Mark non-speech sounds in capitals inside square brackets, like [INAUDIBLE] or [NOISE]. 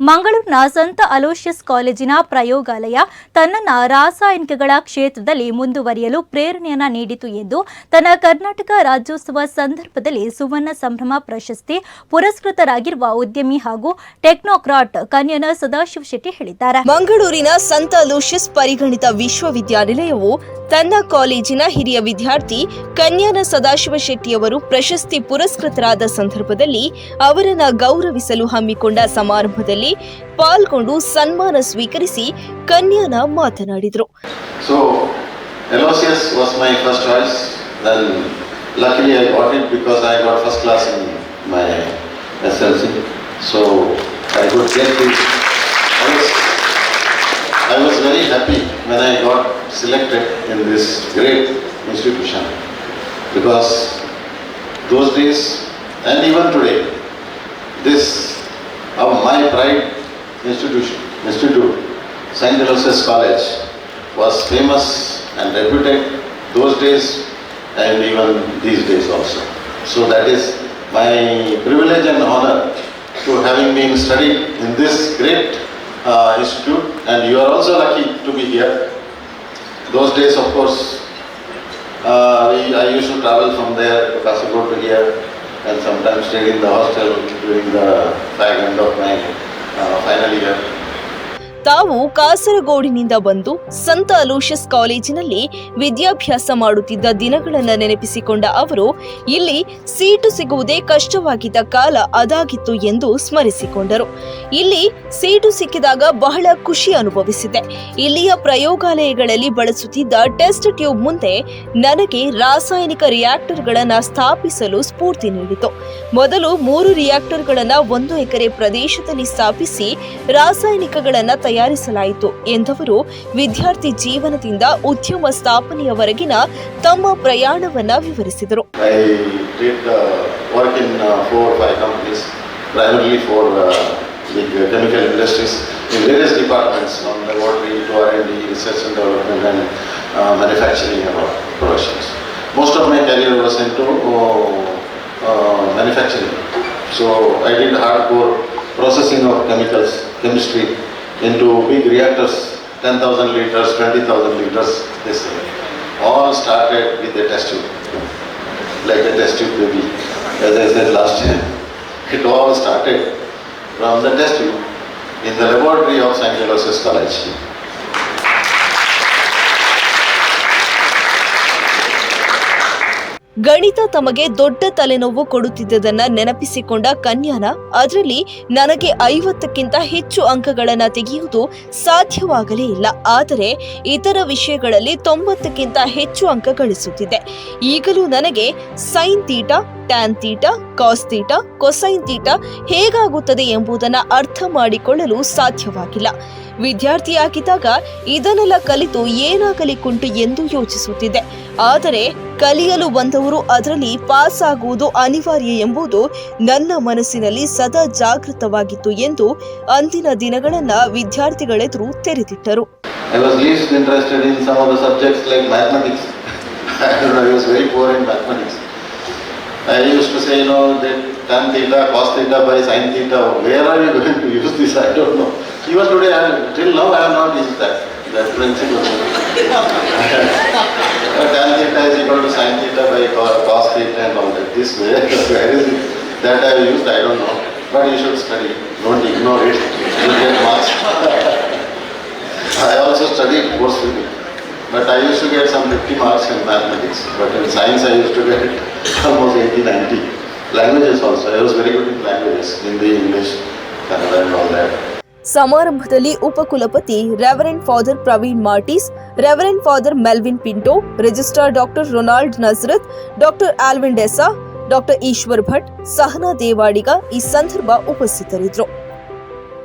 ಮಂಗಳೂರಿನ ಸಂತ ಅಲೋಷಿಯಸ್ ಕಾಲೇಜಿನ ಪ್ರಯೋಗಾಲಯ ತನ್ನ ರಾಸಾಯನಿಕಗಳ ಕ್ಷೇತ್ರದಲ್ಲಿ ಮುಂದುವರಿಯಲು ಪ್ರೇರಣೆಯನ್ನು ನೀಡಿತು ಎಂದು ತನ್ನ ಕರ್ನಾಟಕ ರಾಜ್ಯೋತ್ಸವ ಸಂದರ್ಭದಲ್ಲಿ ಸುವರ್ಣ ಸಂಭ್ರಮ ಪ್ರಶಸ್ತಿ ಪುರಸ್ಕೃತರಾಗಿರುವ ಉದ್ಯಮಿ ಹಾಗೂ ಟೆಕ್ನೋಕ್ರಾಟ್ ಕನ್ಯನ ಸದಾಶಿವ ಶೆಟ್ಟಿ ಹೇಳಿದ್ದಾರೆ. ಮಂಗಳೂರಿನ ಸಂತ ಲೂಷಿಯಸ್ ಪರಿಗಣಿತ ವಿಶ್ವವಿದ್ಯಾನಿಲಯವು ತನ್ನ ಕಾಲೇಜಿನ ಹಿರಿಯ ವಿದ್ಯಾರ್ಥಿ ಕನ್ಯಾನ ಸದಾಶಿವ ಶೆಟ್ಟಿಯವರು ಪ್ರಶಸ್ತಿ ಪುರಸ್ಕೃತರಾದ ಸಂದರ್ಭದಲ್ಲಿ ಅವರನ್ನು ಗೌರವಿಸಲು ಹಮ್ಮಿಕೊಂಡ ಸಮಾರಂಭದಲ್ಲಿ ಪಾಲ್ಗೊಂಡು ಸನ್ಮಾನ ಸ್ವೀಕರಿಸಿ ಕನ್ಯಾನ ಮಾತನಾಡಿದರು. So, I could get it. I was, I was very happy when I got selected in this great institution because those days and even today, this of my pride institution, institute, St. Aloysius College, was famous and reputed those days and even these days also. So that is my privilege and honor to having been studied in this great uh, institute and you are also lucky to be here. Those days of course uh, I used to travel from there to Kasaragod to here and sometimes stayed in the hostel during the back end of my uh, final year. ತಾವು ಕಾಸರಗೋಡಿನಿಂದ ಬಂದು ಸಂತ Aloysius ಕಾಲೇಜಿನಲ್ಲಿ ವಿದ್ಯಾಭ್ಯಾಸ ಮಾಡುತ್ತಿದ್ದ ದಿನಗಳನ್ನು ನೆನಪಿಸಿಕೊಂಡ ಅವರು, ಇಲ್ಲಿ seat ಸಿಗುವುದೇ ಕಷ್ಟವಾಗಿದ್ದ ಕಾಲ ಅದಾಗಿತ್ತು ಎಂದು ಸ್ಮರಿಸಿಕೊಂಡರು. ಇಲ್ಲಿ ಸೀಟು ಸಿಕ್ಕಿದಾಗ ಬಹಳ ಖುಷಿ ಅನುಭವಿಸಿದೆ. ಇಲ್ಲಿಯ ಪ್ರಯೋಗಾಲಯಗಳಲ್ಲಿ ಬಳಸುತ್ತಿದ್ದ ಟೆಸ್ಟ್ ಟ್ಯೂಬ್ ಮುಂದೆ ನನಗೆ ರಾಸಾಯನಿಕ ರಿಯಾಕ್ಟರ್ಗಳನ್ನು ಸ್ಥಾಪಿಸಲು ಸ್ಫೂರ್ತಿ ನೀಡಿತು. ಮೊದಲು ಮೂರು ರಿಯಾಕ್ಟರ್ಗಳನ್ನು ಒಂದು ಎಕರೆ ಪ್ರದೇಶದಲ್ಲಿ ಸ್ಥಾಪಿಸಿ ರಾಸಾಯನಿಕಗಳನ್ನ ತಯಾರಿಸಲಾಯಿತು ಎಂದವರು ವಿದ್ಯಾರ್ಥಿ ಜೀವನದಿಂದ ಉದ್ಯಮ ಸ್ಥಾಪನೆಯವರೆಗಿನ ತಮ್ಮ ಪ್ರಯಾಣವನ್ನ ವಿವರಿಸಿದರು uh, in uh, uh, uh, various departments, from laboratory to R&D, research and development and uh, manufacturing and productions. Most of my career was into uh, uh, manufacturing. So I did hardcore processing of chemicals, chemistry into big reactors, 10,000 liters, 20,000 liters, they say. All started with a test tube like a test tube baby. As I said last year, [LAUGHS] it all started from the test tube in the laboratory of St. Aloysius College. ಗಣಿತ ತಮಗೆ ದೊಡ್ಡ ತಲೆನೋವು ಕೊಡುತ್ತಿದ್ದದನ್ನ ನೆನಪಿಸಿಕೊಂಡ ಕನ್ಯಾನ, ಅದರಲ್ಲಿ ನನಗೆ ಐವತ್ತಕ್ಕಿಂತ ಹೆಚ್ಚು ಅಂಕಗಳನ್ನು ತೆಗೆಯುವುದು ಸಾಧ್ಯವಾಗಲೇ ಇಲ್ಲ. ಆದರೆ ಇತರ ವಿಷಯಗಳಲ್ಲಿ ತೊಂಬತ್ತಕ್ಕಿಂತ ಹೆಚ್ಚು ಅಂಕ ಗಳಿಸುತ್ತಿದೆ. ಈಗಲೂ ನನಗೆ sine theta tan theta cos theta cosine theta ಹೇಗಾಗುತ್ತದೆ ಎಂಬುದನ್ನು ಅರ್ಥ ಮಾಡಿಕೊಳ್ಳಲು ಸಾಧ್ಯವಾಗಿಲ್ಲ. ವಿದ್ಯಾರ್ಥಿಯಾಗಿದ್ದಾಗ ಇದನ್ನೆಲ್ಲ ಕಲಿತು ಏನಾಗಲಿ ಕುಂಟು ಎಂದು ಯೋಚಿಸುತ್ತಿದ್ದೆ. ಆದರೆ ಕಲಿಯಲು ಬಂದವರು ಅದರಲ್ಲಿ ಪಾಸ್ ಆಗುವುದು ಅನಿವಾರ್ಯ ಎಂಬುದು ನನ್ನ ಮನಸ್ಸಿನಲ್ಲಿ ಸದಾ ಜಾಗೃತವಾಗಿತ್ತು ಎಂದು ಅಂದಿನ ದಿನಗಳನ್ನ ವಿದ್ಯಾರ್ಥಿಗಳೆದುರು ತೆರೆದಿಟ್ಟರು that principle. This, where, where is it? [LAUGHS] That I have used, I don't know. But you should study, don't ignore it. You get marks. I also studied forcefully, but I used to get some 50 marks in mathematics, but in science I used to get [LAUGHS] almost 80, 90. Languages also, I was very good in languages, Hindi, English, Kannada and all that. ಸಮಾರಂಭದಲ್ಲಿ ಉಪಕುಲಪತಿ reverend father Praveen Martis reverend father Melvin Pinto registrar doctor Ronald Nazareth doctor Alwyn D'Sa doctor Eshwar Bhat Sahana Devadiga ಈ ಸಂದರ್ಭ ಉಪಸ್ಥಿತರಿದ್ದರು.